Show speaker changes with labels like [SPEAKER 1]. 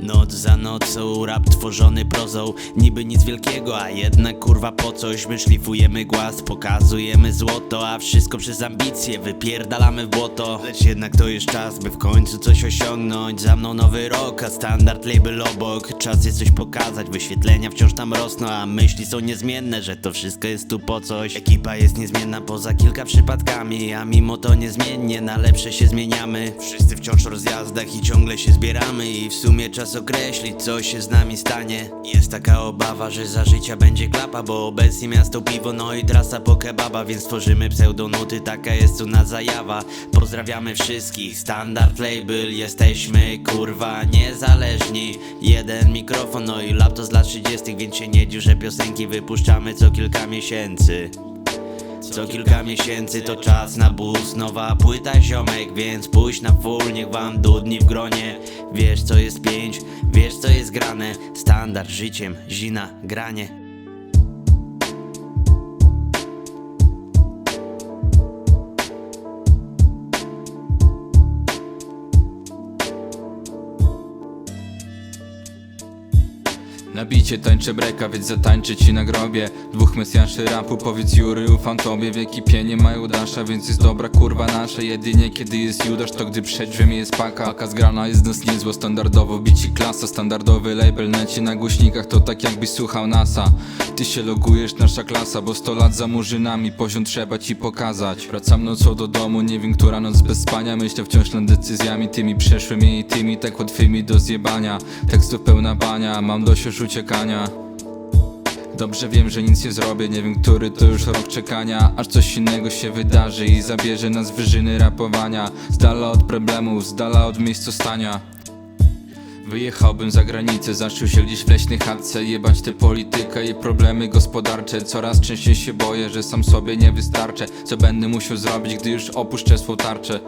[SPEAKER 1] Noc za nocą, rap tworzony prozą. Niby nic wielkiego, a jednak kurwa po coś. My szlifujemy głaz, pokazujemy złoto A wszystko przez ambicje, wypierdalamy w błoto. Lecz jednak to jest czas, by w końcu coś osiągnąć. Za mną nowy rok, a standard label obok. Czas jest coś pokazać, wyświetlenia wciąż tam rosną A myśli są niezmienne, że to wszystko jest tu po coś. Ekipa jest niezmienna poza kilka przypadkami A mimo to niezmiennie, na lepsze się zmieniamy. Wszyscy wciąż w rozjazdach i ciągle się zbieramy I w sumie czas określić, co się z nami stanie. Jest taka obawa, że za życia będzie klapa Bo obecnie miasto piwo, no i trasa po kebaba Więc tworzymy pseudonuty, taka jest u nas zajawa. Pozdrawiamy wszystkich, standard label Jesteśmy kurwa niezależni. Jeden mikrofon, no i laptop z lat 30 Więc się nie dziw, że piosenki wypuszczamy co kilka miesięcy co kilka miesięcy to czas na bus. Nowa płyta ziomek, więc pójdź na full Niech wam dudni w gronie. Wiesz co jest pięć, wiesz co jest grane. Standard życiem, zina, granie
[SPEAKER 2] Na bicie tańczę breka, więc zatańczę ci na grobie. Dwóch mesjaszy rapu, powiedz Jury, ufam tobie. W ekipie nie ma Judasza, więc jest dobra kurwa nasza. Jedynie kiedy jest Judasz, to gdy przed drzwiami jest paka. Paka zgrana jest z nas niezło, standardowo bici klasa. Standardowy label leci na głośnikach, to tak jakbyś słuchał NASA. Ty się logujesz, nasza klasa, bo 100 lat za murzynami. Poziom trzeba ci pokazać. Wracam nocą do domu, nie wiem która noc bez spania. Myślę wciąż nad decyzjami, tymi przeszłymi i tymi tak łatwymi do zjebania. Tekstów pełna bania, mam dość uciekania. Dobrze wiem, że nic nie zrobię, nie wiem który to już rok czekania. Aż coś innego się wydarzy i zabierze nas wyżyny rapowania. Z dala od problemów, z dala od miejscostania. Wyjechałbym za granicę, zaczął się gdzieś w leśnej chatce. Jebać tę politykę i problemy gospodarcze. Coraz częściej się boję, że sam sobie nie wystarczę. Co będę musiał zrobić, gdy już opuszczę swą tarczę